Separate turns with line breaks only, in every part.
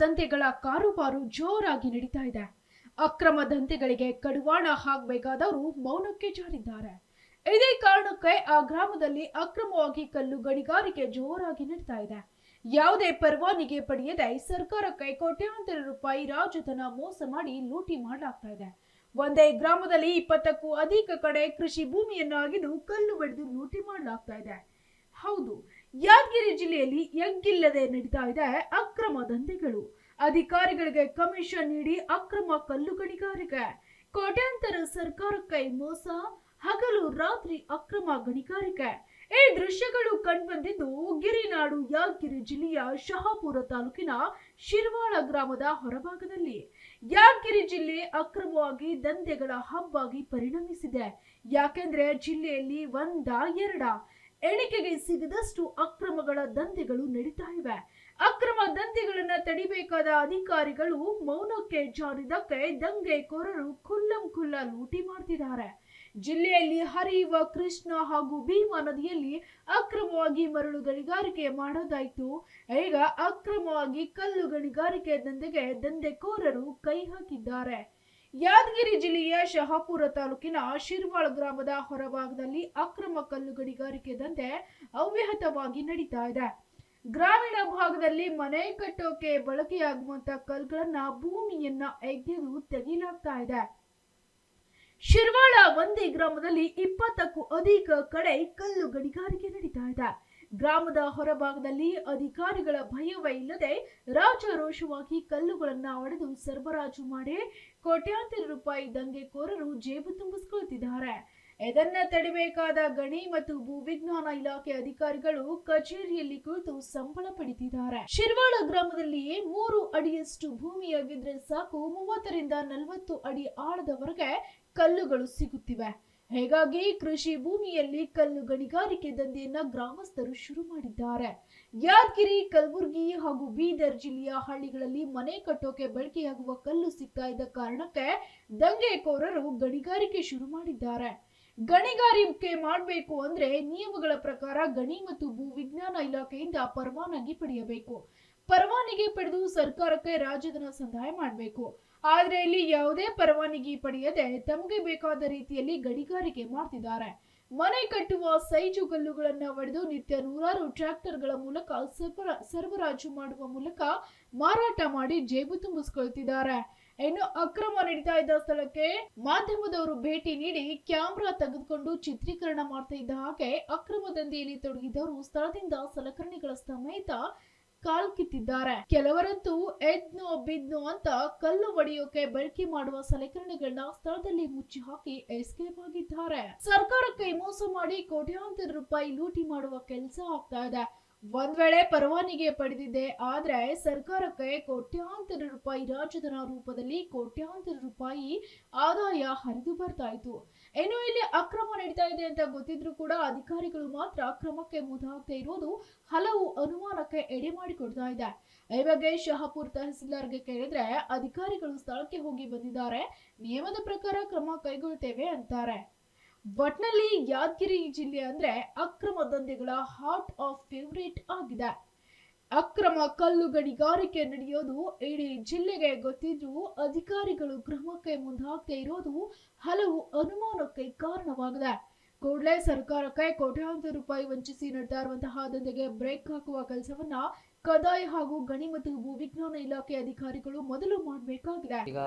ದಂಧೆಗಳ ಕಾರುಬಾರು ಜೋರಾಗಿ ನಡೀತಾ ಇದೆ. ಅಕ್ರಮ ದಂಧೆಗಳಿಗೆ ಕಡಿವಾಣ ಹಾಕಬೇಕಾದವರು ಮೌನಕ್ಕೆ ಜಾರಿದ್ದಾರೆ. ಇದೇ ಕಾರಣಕ್ಕೆ ಆ ಗ್ರಾಮದಲ್ಲಿ ಅಕ್ರಮವಾಗಿ ಕಲ್ಲು ಗಣಿಗಾರಿಕೆ ಜೋರಾಗಿ ನಡೀತಾ ಇದೆ. ಯಾವುದೇ ಪರವಾನಿಗೆ ಪಡೆಯದೆ ಸರ್ಕಾರಕ್ಕೆ ಕೋಟ್ಯಾಂತರ ರೂಪಾಯಿ ರಾಜಧನ ಮೋಸ ಮಾಡಿ ಲೂಟಿ ಮಾಡಲಾಗ್ತಾ ಇದೆ. ಒಂದೇ ಗ್ರಾಮದಲ್ಲಿ ಇಪ್ಪತ್ತಕ್ಕೂ ಅಧಿಕ ಕಡೆ ಕೃಷಿ ಭೂಮಿಯನ್ನಾಗಿದ್ದು ಕಲ್ಲು ಬೆಳೆದು ಲೂಟಿ ಮಾಡಲಾಗ್ತಾ ಇದೆ. ಹೌದು ಯಾದಗಿರಿ ಜಿಲ್ಲೆಯಲ್ಲಿ ಎಗ್ಗಿಲ್ಲದೆ ನಡೀತಾ ಇದೆ ಅಕ್ರಮ ದಂಧೆಗಳು. ಅಧಿಕಾರಿಗಳಿಗೆ ಕಮಿಷನ್ ನೀಡಿ ಅಕ್ರಮ ಕಲ್ಲು ಗಣಿಗಾರಿಕೆ. ಕೋಟ್ಯಾಂತರ ಸರ್ಕಾರಕ್ಕೆ ಮೋಸ, ಹಗಲು ರಾತ್ರಿ ಅಕ್ರಮ ಗಣಿಗಾರಿಕೆ. ಈ ದೃಶ್ಯಗಳು ಕಂಡುಬಂದಿದ್ದು ಗಿರಿನಾಡು ಯಾದಗಿರಿ ಜಿಲ್ಲೆಯ ಶಹಾಪುರ ತಾಲೂಕಿನ ಶಿರ್ವಾಳ ಗ್ರಾಮದ ಹೊರಭಾಗದಲ್ಲಿ. ಯಾದಗಿರಿ ಜಿಲ್ಲೆ ಅಕ್ರಮವಾಗಿ ದಂಧೆಗಳ ಹಬ್ಬಾಗಿ ಪರಿಣಮಿಸಿದೆ. ಯಾಕೆಂದ್ರೆ ಜಿಲ್ಲೆಯಲ್ಲಿ ಒಂದ ಎರಡ ಎಣಿಕೆಗೆ ಸಿಗದಷ್ಟು ಅಕ್ರಮಗಳ ದಂಧೆಗಳು ನಡೀತಾ ಇವೆ ಅಕ್ರಮ ದಂಧೆಗಳನ್ನ ತಡಿಬೇಕಾದ ಅಧಿಕಾರಿಗಳು ಮೌನಕ್ಕೆ ಜಾರಿದಕ್ಕೆ ದಂಗೆಕೋರರು ಖುಲ್ಲಂ ಖುಲ್ಲ ಲೂಟಿ ಮಾಡ್ತಿದ್ದಾರೆ. ಜಿಲ್ಲೆಯಲ್ಲಿ ಹರಿಯುವ ಕೃಷ್ಣ ಹಾಗೂ ಭೀಮಾ ನದಿಯಲ್ಲಿ ಅಕ್ರಮವಾಗಿ ಮರಳು ಗಣಿಗಾರಿಕೆ ಮಾಡೋದಾಯ್ತು. ಈಗ ಅಕ್ರಮವಾಗಿ ಕಲ್ಲು ಗಣಿಗಾರಿಕೆ ದಂಧೆಗೆ ದಂಧೆಕೋರರು ಕೈ ಹಾಕಿದ್ದಾರೆ. ಯಾದಗಿರಿ ಜಿಲ್ಲೆಯ ಶಹಾಪುರ ತಾಲೂಕಿನ ಶಿರ್ವಾಳ ಗ್ರಾಮದ ಹೊರಭಾಗದಲ್ಲಿ ಅಕ್ರಮ ಕಲ್ಲು ಗಣಿಗಾರಿಕೆ ದಂಧೆ ಅವ್ಯಾಹತವಾಗಿ ನಡೀತಾ ಇದೆ. ಗ್ರಾಮೀಣ ಭಾಗದಲ್ಲಿ ಮನೆ ಕಟ್ಟೋಕೆ ಬಳಕೆಯಾಗುವಂತ ಕಲ್ಗಳನ್ನ ಭೂಮಿಯನ್ನ ಎಗೆದು ತೆಗೆಯಲಾಗ್ತಾ ಇದೆ. ಶಿರ್ವಾಳ ಒಂದೇ ಗ್ರಾಮದಲ್ಲಿ ಇಪ್ಪತ್ತಕ್ಕೂ ಅಧಿಕ ಕಡೆ ಕಲ್ಲು ಗಣಿಗಾರಿಕೆ ನಡೀತಾ ಇದೆ. ಗ್ರಾಮದ ಹೊರಭಾಗದಲ್ಲಿ ಅಧಿಕಾರಿಗಳ ಭಯವೇ ಇಲ್ಲದೆ ರಾಜಾರೋಷವಾಗಿ ಕಲ್ಲುಗಳನ್ನ ಒಡೆದು ಸರಬರಾಜು ಮಾಡಿ ಕೋಟ್ಯಾಂತರ ರೂಪಾಯಿ ದಂಗೆಕೋರರು ಜೇಬು ತುಂಬಿಸಿಕೊಳ್ಳುತ್ತಿದ್ದಾರೆ. ಇದನ್ನ ತಡಿಬೇಕಾದ ಗಣಿ ಮತ್ತು ಭೂವಿಜ್ಞಾನ ಇಲಾಖೆ ಅಧಿಕಾರಿಗಳು ಕಚೇರಿಯಲ್ಲಿ ಕುಳಿತು ಸಂಬಳ ಪಡಿತಿದ್ದಾರೆ. ಶಿರ್ವಾಳ ಗ್ರಾಮದಲ್ಲಿ ಮೂರು ಅಡಿಯಷ್ಟು ಭೂಮಿಯಾಗಿದ್ರೆ ಸಾಕು, ಮೂವತ್ತರಿಂದ ನಲವತ್ತು ಅಡಿ ಆಳದವರೆಗೆ ಕಲ್ಲುಗಳು ಸಿಗುತ್ತಿವೆ. ಹೀಗಾಗಿ ಕೃಷಿ ಭೂಮಿಯಲ್ಲಿ ಕಲ್ಲು ಗಣಿಗಾರಿಕೆ ದಂಧೆಯನ್ನ ಗ್ರಾಮಸ್ಥರು ಶುರು ಮಾಡಿದ್ದಾರೆ. ಯಾದಗಿರಿ, ಕಲಬುರಗಿ ಹಾಗೂ ಬೀದರ್ ಜಿಲ್ಲೆಯ ಹಳ್ಳಿಗಳಲ್ಲಿ ಮನೆ ಕಟ್ಟೋಕೆ ಬಳಕೆಯಾಗುವ ಕಲ್ಲು ಸಿಗ್ತಾ ಇದ್ದ ಕಾರಣಕ್ಕೆ ದಂಗೆಕೋರರು ಗಣಿಗಾರಿಕೆ ಶುರು ಮಾಡಿದ್ದಾರೆ. ಗಣಿಗಾರಿಕೆ ಮಾಡಬೇಕು ಅಂದ್ರೆ ನಿಯಮಗಳ ಪ್ರಕಾರ ಗಣಿ ಮತ್ತು ಭೂ ವಿಜ್ಞಾನ ಇಲಾಖೆಯಿಂದ ಪರವಾನಗಿ ಪಡೆಯಬೇಕು. ಪರವಾನಗಿ ಪಡೆದು ಸರ್ಕಾರಕ್ಕೆ ರಾಜಧನ ಸಂದಾಯ ಮಾಡಬೇಕು. ಆದ್ರೆ ಇಲ್ಲಿ ಯಾವುದೇ ಪರವಾನಗಿ ಪಡೆಯದೆ ತಮಗೆ ಬೇಕಾದ ರೀತಿಯಲ್ಲಿ ಗಣಿಗಾರಿಕೆ ಮಾಡ್ತಿದ್ದಾರೆ. ಮನೆ ಕಟ್ಟುವ ಸೈಜು ಕಲ್ಲುಗಳನ್ನ ಒಡೆದು ನಿತ್ಯ ನೂರಾರು ಟ್ರ್ಯಾಕ್ಟರ್ಗಳ ಮೂಲಕ ಸರಬರ- ಸರಬರಾಜು ಮಾಡುವ ಮೂಲಕ ಮಾರಾಟ ಮಾಡಿ ಜೇಬು ತುಂಬಿಸ್ಕೊಳ್ತಿದ್ದಾರೆ. ಇನ್ನು ಅಕ್ರಮ ನಡೀತಾ ಇದ್ದ ಸ್ಥಳಕ್ಕೆ ಮಾಧ್ಯಮದವರು ಭೇಟಿ ನೀಡಿ ಕ್ಯಾಮ್ರಾ ತೆಗೆದುಕೊಂಡು ಚಿತ್ರೀಕರಣ ಮಾಡ್ತಾ ಇದ್ದ ಹಾಗೆ ಅಕ್ರಮ ದಂಧೆಯಲ್ಲಿ ತೊಡಗಿದವರು ಸ್ಥಳದಿಂದ ಸಲಕರಣೆಗಳ ಸಮೇತ ಕಾಲ್ಕಿತ್ತಿದ್ದಾರೆ. ಕೆಲವರಂತೂ ಎದ್ನೋ ಬಿದ್ನೋ ಅಂತ ಕಲ್ಲು ಒಡೆಯೋಕೆ ಬಳಕೆ ಮಾಡುವ ಸಲಕರಣೆಗಳನ್ನ ಸ್ಥಳದಲ್ಲಿ ಮುಚ್ಚಿ ಹಾಕಿ ಎಸ್ಕೇಪ್ ಆಗಿದ್ದಾರೆ. ಸರ್ಕಾರಕ್ಕೆ ಮೋಸ ಮಾಡಿ ಕೋಟ್ಯಾಂತರ ರೂಪಾಯಿ ಲೂಟಿ ಮಾಡುವ ಕೆಲಸ ಆಗ್ತಾ ಇದೆ. ಒಂದ್ ವೇಳೆ ಪರವಾನಿಗೆ ಪಡೆದಿದೆ ಆದ್ರೆ ಸರ್ಕಾರಕ್ಕೆ ಕೋಟ್ಯಾಂತರ ರೂಪಾಯಿ ರಾಜಧನ ರೂಪದಲ್ಲಿ ಕೋಟ್ಯಾಂತರ ರೂಪಾಯಿ ಆದಾಯ ಹರಿದು ಬರ್ತಾ ಇತ್ತು. ಏನು ಇಲ್ಲಿ ಅಕ್ರಮ ನಡೀತಾ ಇದೆ ಅಂತ ಗೊತ್ತಿದ್ರು ಕೂಡ ಅಧಿಕಾರಿಗಳು ಮಾತ್ರ ಕ್ರಮಕ್ಕೆ ಮುಂದಾಗ್ತಾ ಇರೋದು ಹಲವು ಅನುಮಾನಕ್ಕೆ ಎಡೆ ಮಾಡಿಕೊಡ್ತಾ ಇದೆ. ಈ ಬಗ್ಗೆ ಶಹಾಪುರ್ ತಹಸೀಲ್ದಾರ್ಗೆ ಕೇಳಿದ್ರೆ ಅಧಿಕಾರಿಗಳು ಸ್ಥಳಕ್ಕೆ ಹೋಗಿ ಬಂದಿದ್ದಾರೆ. ನಿಯಮದ ಪ್ರಕಾರ ಕ್ರಮ ಕೈಗೊಳ್ತೇವೆ ಅಂತಾರೆ. ಒಟ್ನಲ್ಲಿ ಯಾದಗಿರಿ ಜಿಲ್ಲೆ ಅಂದ್ರೆ ಅಕ್ರಮ ದಂಧೆಗಳ ಹಾರ್ಟ್ ಆಫ್ ಫೇವರೇಟ್ ಆಗಿದೆ. ಅಕ್ರಮ ಕಲ್ಲು ಗಣಿಗಾರಿಕೆ ನಡೆಯೋದು ಇಡೀ ಜಿಲ್ಲೆಗೆ ಗೊತ್ತಿದ್ರೂ ಅಧಿಕಾರಿಗಳು ಕ್ರಮಕ್ಕೆ ಮುಂದಾಗದೇ ಇರೋದು ಹಲವು ಅನುಮಾನಕ್ಕೆ ಕಾರಣವಾಗಿದೆ. ಕೂಡಲೇ ಸರ್ಕಾರಕ್ಕೆ ಕೋಟ್ಯಾಂತರ ರೂಪಾಯಿ ವಂಚಿಸಿ ನಡೆದಿರುವಂತಹ ದಂಧೆಗೆ ಬ್ರೇಕ್ ಹಾಕುವ ಕೆಲಸವನ್ನ ಕಂದಾಯ ಹಾಗೂ ಗಣಿ ಮತ್ತು ಭೂವಿಜ್ಞಾನ ಇಲಾಖೆ ಅಧಿಕಾರಿಗಳು ಮೊದಲು ಮಾಡಬೇಕಾಗಿದೆ.
ಈಗ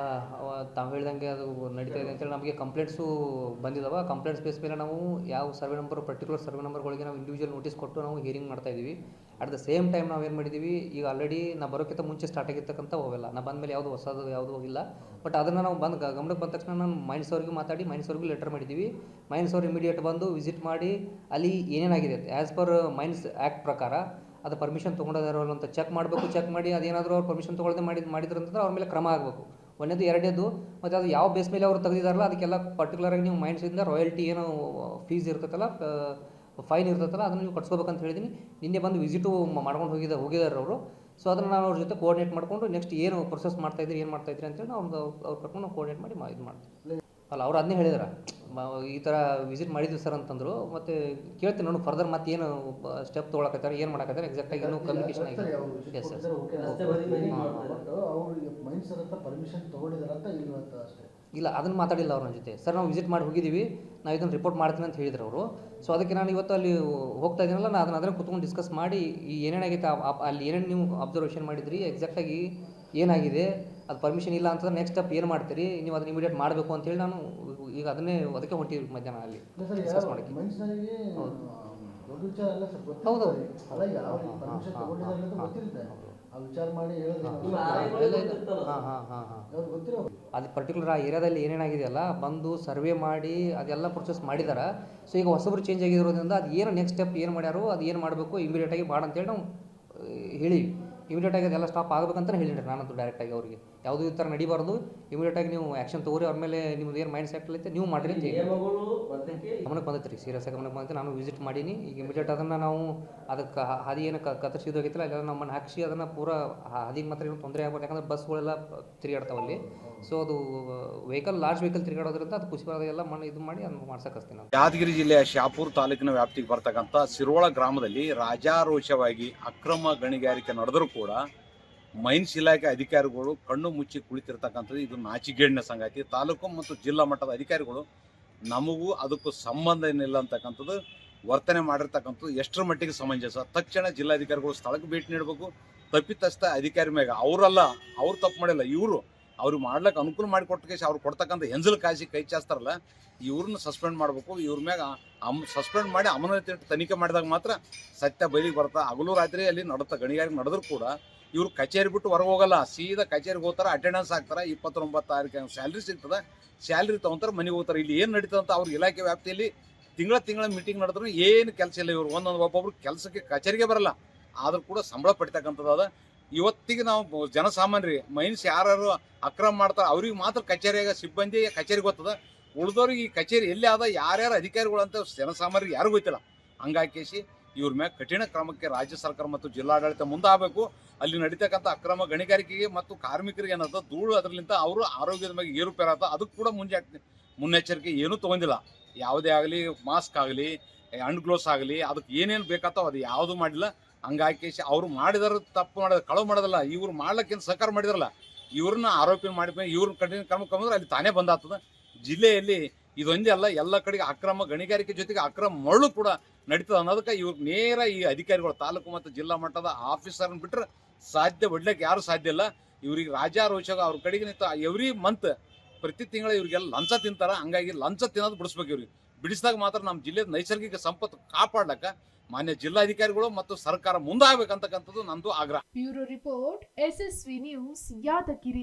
ತಾವು ಹೇಳ್ದಂಗೆ ಅದು ನಡೀತಾ ಇದೆ ಅಂತೇಳಿ ನಮಗೆ ಕಂಪ್ಲೇಂಟ್ಸು ಬಂದಿದ್ದಾವೆ ಕಂಪ್ಲೇಂಟ್ಸ್ ಬೇಸ್ ಮೇಲೆ ನಾವು ಯಾವ ಸರ್ವೆ ನಂಬರ್ ಪರ್ಟಿಕ್ಯುಲರ್ ಸರ್ವೆ ನಂಬರ್ಗಳಿಗೆ ನಾವು ಇಂಡಿವಿಜುವಲ್ ನೋಟಿಸ್ ಕೊಟ್ಟು ನಾವು ಹಿಯರಿಂಗ್ ಮಾಡ್ತಾ ಇದ್ದೀವಿ. ಅಟ್ ದ ಸೇಮ್ ಟೈಮ್ ನಾವು ಏನು ಮಾಡಿದ್ದೀವಿ ಈಗ ಆಲ್ರೆಡಿ ನಾ ಬರೋಕ್ಕಿಂತ ಮುಂಚೆ ಸ್ಟಾರ್ಟ್ ಆಗಿರ್ತಕ್ಕಂಥ ಹೋಗಲ್ಲ ನಾ ಬಂದಮೇಲೆ ಯಾವುದು ಹೊಸದು, ಯಾವುದು ಹೋಗಿಲ್ಲ ಬಟ್ ಅದನ್ನು ನಾವು ಬಂದು ಗಮನಕ್ಕೆ ಬಂದ ತಕ್ಷಣ ನಾನು ಮೈನ್ಸ್ ಅವ್ರಿಗೆ ಮಾತಾಡಿ ಮೈನ್ಸ್ ಅವ್ರಿಗೂ ಲೆಟರ್ ಮಾಡಿದ್ದೀವಿ ಮೈನ್ಸ್ ಅವ್ರು ಇಮಿಡಿಯೇಟ್ ಬಂದು ವಿಸಿಟ್ ಮಾಡಿ ಅಲ್ಲಿ ಏನೇನಾಗಿದೆ ಆ್ಯಸ್ ಪರ್ ಮೈನ್ಸ್ ಆ್ಯಕ್ಟ್ ಪ್ರಕಾರ ಅದು ಪರ್ಮಿಷನ್ ತೊಗೊಂಡಿದಾರೋ ಅಂತ ಚೆಕ್ ಮಾಡಬೇಕು ಚೆಕ್ ಮಾಡಿ ಅದೇನಾದರೂ ಅವ್ರು ಪರ್ಮಿಷನ್ ತೊಗೊಳ್ಳದೆ ಮಾಡಿ ಮಾಡಿದ್ರು ಅಂತಂದ್ರೆ ಅವ್ರ ಮೇಲೆ ಕ್ರಮ ಆಗಬೇಕು. ಒಂದೇದು ಎರಡನೇದು ಮತ್ತು ಅದು ಯಾವ ಬೇಸ್ ಮೇಲೆ ಅವ್ರು ತೆಗೆದಿದಾರಲ್ಲ ಅದಕ್ಕೆಲ್ಲ ಪರ್ಟಿಕ್ಯುಲರಾಗಿ ನೀವು ಮೈಂಡ್ಸಿಂದ ರಾಯಲ್ಟಿ ಏನೋ ಫೀಸ್ ಇರ್ತೈತಲ್ಲ ಫೈನ್ ಇರ್ತೈತಲ್ಲ ಅದನ್ನು ನೀವು ಕಟ್ಸ್ಕೋಬೇಕಂತ ಹೇಳಿದ್ದೀನಿ ನಿನ್ನೆ ಬಂದು ವಿಸಿಟು ಮಾಡ್ಕೊಂಡು ಹೋಗಿದ್ದ ಹೋಗಿದ್ದಾರೆ ಅವರು. ಸೊ ಅದನ್ನು ನಾನು ಅವ್ರ ಜೊತೆ ಕೋಆರ್ಡಿನೇಟ್ ಮಾಡಿಕೊಂಡು ನೆಕ್ಸ್ಟ್ ಏನು ಪ್ರೊಸೆಸ್ ಮಾಡ್ತಾಯಿದ್ರಿ ಏನು ಮಾಡ್ತಾಯಿದ್ರಿ ಅಂತೇಳಿ ನಾವು ಅವ್ರು ಕರ್ಕೊಂಡು ನಾವು ಕೋಆರ್ಡಿನೇಟ್ ಮಾಡಿ ಇದು ಮಾಡ್ತೀವಿ. ಅಲ್ಲ ಅವ್ರು ಅದನ್ನೇ ಹೇಳಿದ್ರು. ಈ ಥರ ವಿಸಿಟ್ ಮಾಡಿದ್ವಿ ಸರ್ ಅಂತಂದ್ರು. ಮತ್ತೆ ಕೇಳ್ತೀನಿ ನಾನು ಫರ್ದರ್ ಮತ್ತೆ ಏನು ಸ್ಟೆಪ್ ತೊಗೊಳಕತ್ತಾರೆ ಏನು ಮಾಡಕತ್ತಾರೆ ಎಕ್ಸಾಕ್ಟಾಗಿ ಇನ್ನೂ ಕಮ್ಯುನಿಕೇಶನ್ ಆಗಿದೆ. ಎಸ್ ಸರ್
ಇಲ್ಲ
ಅದನ್ನು ಮಾತಾಡಿಲ್ಲ ಅವ್ರ ನನ್ನ ಜೊತೆ. ಸರ್ ನಾವು ವಿಸಿಟ್ ಮಾಡಿ ಹೋಗಿದ್ದೀವಿ ನಾವು ಇದನ್ನು ರಿಪೋರ್ಟ್ ಮಾಡ್ತೀನಿ ಅಂತ ಹೇಳಿದ್ರು ಅವರು. ಸೊ ಅದಕ್ಕೆ ನಾನು ಇವತ್ತು ಅಲ್ಲಿ ಹೋಗ್ತಾ ಇದ್ದೀನಲ್ಲ ನಾನು ಅದನ್ನ ಅದನ್ನು ಕುತ್ಕೊಂಡು ಡಿಸ್ಕಸ್ ಮಾಡಿ ಈ ಏನೇನಾಗೈತೆ ಅಲ್ಲಿ ಏನೇನು ನೀವು ಅಬ್ಸರ್ವೇಷನ್ ಮಾಡಿದ್ರಿ ಎಕ್ಸಾಕ್ಟಾಗಿ ಏನಾಗಿದೆ? ಅದು ಪರ್ಮಿಷನ್ ಇಲ್ಲ ಅಂತಂದ್ರೆ ನೆಕ್ಸ್ಟ್ ಸ್ಟೆಪ್ ಏನು ಮಾಡ್ತೀರಿ? ನೀವು ಅದನ್ನ ಇಮಿಡಿಯೇಟ್ ಮಾಡಬೇಕು ಅಂತೇಳಿ ನಾನು ಈಗ ಅದನ್ನೇ ಅದಕ್ಕೆ ಹೊಂಟಿವಿ ಮಧ್ಯಾಹ್ನ ಅಲ್ಲಿ ಡಿಸ್ಕಸ್ ಮಾಡೋಕ್ಕೆ. ಹೌದು. ಅದು ಪರ್ಟಿಕ್ಯುಲರ್ ಆ ಏರಿಯಾದಲ್ಲಿ ಏನೇನಾಗಿದೆಯಲ್ಲ ಬಂದು ಸರ್ವೆ ಮಾಡಿ ಅದೆಲ್ಲ ಪ್ರೊಸೆಸ್ ಮಾಡಿದಾರೆ. ಸೊ ಈಗ ಹೊಸಬ್ರು ಚೇಂಜ್ ಆಗಿರೋದ್ರಿಂದ ಅದು ಏನು ನೆಕ್ಸ್ಟ್ ಸ್ಟೆಪ್ ಏನು ಮಾಡ್ಯಾರೋ ಅದು ಏನು ಮಾಡಬೇಕು ಇಮಿಡಿಯೇಟಾಗಿ ಮಾಡಂತೇಳಿ ನಾವು ಹೇಳಿವಿ ಇಮಿಡಿಯೇಟಾಗಿ ಅದೆಲ್ಲ ಸ್ಟಾಪ್ ಆಗಬೇಕಂತ ಹೇಳಿದ್ರೆ ನಾನಂತೂ ಡೈರೆಕ್ಟಾಗಿ ಅವರಿಗೆ. ಯಾವುದೂ ಈ ಥರ ನಡಿಬಾರ್ದು. ಇಮಿಡಿಯೇಟಾಗಿ ನೀವು ಆ್ಯಕ್ಷನ್ ತೊಗೊರಿ ಅವ್ರ ಮೇಲೆ ನಿಮ್ದು ಏನು ಮೈಂಡ್ ಸೆಟ್ ಐತೆ, ನೀವು ಮಾಡಿರಿ ಗಮನಕ್ಕೆ ಬಂದೈತೆ ರೀ ಸೀರಿಯಸ್ ಆಗಿ ಗಮನಕ್ಕೆ ಬಂದೈತೆ. ನಾನು ವಿಸಿಟ್ ಮಾಡೀನಿ. ಈಗ ಇಮಿಡಿಯೇಟ್ ಅದನ್ನು ನಾವು ಅದಕ್ಕೆ ಹಾದಿ ಏನು ಕತ್ತರಿಸಿದ್ದು ಹೋಗಿತ್ತಲ್ಲ ಇಲ್ಲ ನಮ್ಮನ್ನು ಹಾಕಿಸಿ ಅದನ್ನು ಪೂರ ಹದಿಗೆ ಮಾತ್ರ ಏನು ತೊಂದರೆ ಆಗ್ಬೋದು ಯಾಕಂದ್ರೆ ಬಸ್ಗಳೆಲ್ಲ ತಿರುಗಾಡ್ತಾವಲ್ಲಿ ಸೊ ಅದು ವೆಹಿಕಲ್ ಲಾರ್ಜ್ ವೆಹಿಕಲ್ ತಿರುಗಾಡೋದ್ರಿಂದ ಅದು ಖುಷಿ ಎಲ್ಲ ಮಣ್ಣು ಇದು ಮಾಡಿ ಅದನ್ನು ಮಾಡ್ಸಕ್ಕೆ ನಾವು
ಯಾದಗಿರಿ ಜಿಲ್ಲೆಯ ಶಾಪುರ್ ತಾಲೂಕಿನ ವ್ಯಾಪ್ತಿಗೆ ಬರ್ತಕ್ಕಂಥ ಸಿರೋಳ ಗ್ರಾಮದಲ್ಲಿ ರಾಜಾರೋಷವಾಗಿ ಅಕ್ರಮ ಗಣಿಗಾರಿಕೆ ನಡೆದರೂ ಕೂಡ ಮೈನ್ಸ್ ಇಲಾಖೆ ಅಧಿಕಾರಿಗಳು ಕಣ್ಣು ಮುಚ್ಚಿ ಕುಳಿತಿರ್ತಕ್ಕಂಥದ್ದು ಇದು ನಾಚಿಗೇಡಿನ ಸಂಗತಿ. ತಾಲೂಕು ಮತ್ತು ಜಿಲ್ಲಾ ಮಟ್ಟದ ಅಧಿಕಾರಿಗಳು ನಮಗೂ ಅದಕ್ಕೂ ಸಂಬಂಧ ಏನಿಲ್ಲ ಅಂತಕ್ಕಂಥದ್ದು ವರ್ತನೆ ಮಾಡಿರ್ತಕ್ಕಂಥದ್ದು ಎಷ್ಟರ ಮಟ್ಟಿಗೆ ಸಮಂಜಸ. ತಕ್ಷಣ ಜಿಲ್ಲಾಧಿಕಾರಿಗಳು ಸ್ಥಳಕ್ಕೆ ಭೇಟಿ ನೀಡಬೇಕು. ತಪ್ಪಿತಸ್ಥ ಅಧಿಕಾರಿ ಮ್ಯಾಗ ಅವರಲ್ಲ, ಅವ್ರು ತಪ್ಪು ಮಾಡಿಲ್ಲ, ಇವರು ಅವ್ರು ಮಾಡ್ಲಿಕ್ಕೆ ಅನುಕೂಲ ಮಾಡಿಕೊಟ್ಟ ಕೇಸಿ ಅವ್ರು ಕೊಡ್ತಕ್ಕಂಥ ಎಂಜಲ್ ಕಾಯಿಸಿ ಕೈ ಚಾಸ್ತಾರಲ್ಲ ಇವ್ರನ್ನ ಸಸ್ಪೆಂಡ್ ಮಾಡಬೇಕು, ಇವ್ರ ಮ್ಯಾಗ ಅಮ್, ಸಸ್ಪೆಂಡ್ ಮಾಡಿ ಅಮಾನತಿ ತನಿಖೆ ಮಾಡಿದಾಗ ಮಾತ್ರ ಸತ್ಯ ಬಯಲಿಗೆ ಬರ್ತಾ ಹಗಲು ರಾತ್ರಿ ಅಲ್ಲಿ ನಡುತ್ತಾ ಗಣಿಗಾರಿಕೆ ನಡೆದ್ರು ಕೂಡ ಇವ್ರು ಕಚೇರಿ ಬಿಟ್ಟು ಹೊರಗೆ ಹೋಗಲ್ಲ, ಸೀದಾ ಕಚೇರಿಗೆ ಹೋಗ್ತಾರೆ ಅಟೆಂಡೆನ್ಸ್ ಹಾಕ್ತಾರೆ, ಇಪ್ಪತ್ತೊಂಬತ್ತು ತಾರೀಕು ಸ್ಯಾಲ್ರಿ ಸಿಗ್ತದೆ ಸ್ಯಾಲ್ರಿ ತೊಗೊಂತಾರೆ, ಮನೆಗೆ ಹೋಗ್ತಾರೆ. ಇಲ್ಲಿ ಏನು ನಡೀತದೆ ಅಂತ ಅವ್ರ ಇಲಾಖೆ ವ್ಯಾಪ್ತಿಯಲ್ಲಿ ತಿಂಗಳ ತಿಂಗಳ ಮೀಟಿಂಗ್ ನಡೆದ್ರು, ಏನು ಕೆಲಸ ಇಲ್ಲ ಇವರು. ಒಂದೊಂದು ಒಬ್ಬೊಬ್ರು ಕೆಲಸಕ್ಕೆ ಕಚೇರಿಗೆ ಬರಲ್ಲ. ಆದರೂ ಕೂಡ ಸಂಬಳ ಪಡಿತಕ್ಕಂಥದ್ದು ಇವತ್ತಿಗೆ ನಾವು ಜನಸಾಮಾನ್ಯರಿಗೆ ಮೈನ್ಸ್ ಯಾರು ಅಕ್ರಮ ಮಾಡ್ತಾರೆ ಅವ್ರಿಗೆ ಮಾತ್ರ ಕಚೇರಿಯಾಗ ಸಿಬ್ಬಂದಿ ಕಚೇರಿ ಗೊತ್ತದ. ಉಳಿದವ್ರಿಗೆ ಈ ಕಚೇರಿ ಎಲ್ಲಿ ಆದ ಯಾರ್ಯಾರು ಅಧಿಕಾರಿಗಳು ಅಂತ ಜನಸಾಮಾನ್ಯರಿಗೆ ಯಾರಿಗೂ ಗೊತ್ತಿಲ್ಲ. ಹಂಗಾಕೇಸಿ ಇವ್ರ ಮ್ಯಾಗ ಕಠಿಣ ಕ್ರಮಕ್ಕೆ ರಾಜ್ಯ ಸರ್ಕಾರ ಮತ್ತು ಜಿಲ್ಲಾಡಳಿತ ಮುಂದಾಗಬೇಕು. ಅಲ್ಲಿ ನಡೀತಕ್ಕಂಥ ಅಕ್ರಮ ಗಣಿಗಾರಿಕೆಗೆ ಮತ್ತು ಕಾರ್ಮಿಕರಿಗೆ ಏನದ ಧೂಳು ಅದರಲ್ಲಿಂದ ಅವರು ಆರೋಗ್ಯದ ಮೇಲೆ ಏರುಪೇರಾದ ಅದಕ್ಕೆ ಕೂಡ ಮುಂಜಾ ಮುನ್ನೆಚ್ಚರಿಕೆ ಏನೂ ತೊಗೊಂಡಿಲ್ಲ. ಯಾವುದೇ ಆಗಲಿ ಮಾಸ್ಕ್ ಆಗಲಿ ಹ್ಯಾಂಡ್ ಗ್ಲೋವ್ಸ್ ಆಗಲಿ, ಅದಕ್ಕೆ ಏನೇನು ಬೇಕಾಗ್ತಾವ ಅದು ಯಾವುದು ಮಾಡಿಲ್ಲ. ಹಂಗಾಗಿ ಅವ್ರು ಮಾಡಿದಾರ ತಪ್ಪು ಮಾಡಿದ, ಕಳವು ಮಾಡೋದಲ್ಲ, ಇವ್ರು ಮಾಡ್ಲಿಕ್ಕೇನು ಸಹಕಾರ ಮಾಡಿದಾರಲ್ಲ, ಇವ್ರನ್ನ ಆರೋಪಿ ಮಾಡಿ ಇವ್ರನ್ನ ಕಠಿಣ ಕ್ರಮ ಕಮ್ಮಂದ್ರೆ ಅಲ್ಲಿ ತಾನೇ ಬಂದಾಗ್ತದೆ. ಜಿಲ್ಲೆಯಲ್ಲಿ ಇದೊಂದೇ ಅಲ್ಲ, ಎಲ್ಲ ಕಡೆಗೆ ಅಕ್ರಮ, ಗಣಿಗಾರಿಕೆ ಜೊತೆಗೆ ಅಕ್ರಮ ಮರಳು ಕೂಡ ನಡೀತದೆ ಅನ್ನೋದಕ್ಕೆ ಇವ್ರು ನೇರ ಈ ಅಧಿಕಾರಿಗಳು, ತಾಲೂಕು ಮತ್ತು ಜಿಲ್ಲಾ ಮಟ್ಟದ ಆಫೀಸರ್ನ ಬಿಟ್ಟರೆ ಸಾಧ್ಯ ಬಿಡ್ಲಿಕ್ಕೆ ಯಾರು ಸಾಧ್ಯ ಇಲ್ಲ. ಇವ್ರಿಗೆ ರಾಜಾರೋಷಗ ಅವ್ರ ಕಡೆಗೆ ನಿಂತ ಎವ್ರಿ ಮಂತ್ ಪ್ರತಿ ತಿಂಗಳ ಇವ್ರಿಗೆಲ್ಲ ಲಂಚ ತಿಂತಾರ, ಹಂಗಾಗಿ ಲಂಚ ತಿನ್ನೋದು ಬಿಡಿಸ್ಬೇಕು ಇವ್ರಿಗೆ. ಬಿಡಿಸಿದಾಗ ಮಾತ್ರ ನಮ್ಮ ಜಿಲ್ಲೆಯ ನೈಸರ್ಗಿಕ ಸಂಪತ್ತು ಕಾಪಾಡ್ಲಕ್ಕ ಮಾನ್ಯ ಜಿಲ್ಲಾಧಿಕಾರಿಗಳು ಮತ್ತು ಸರ್ಕಾರ ಮುಂದಾಗಬೇಕಂತಕ್ಕಂಥದ್ದು ನಂದು ಆಗ್ರಹ.
Bureau report SSV news Yadgiri.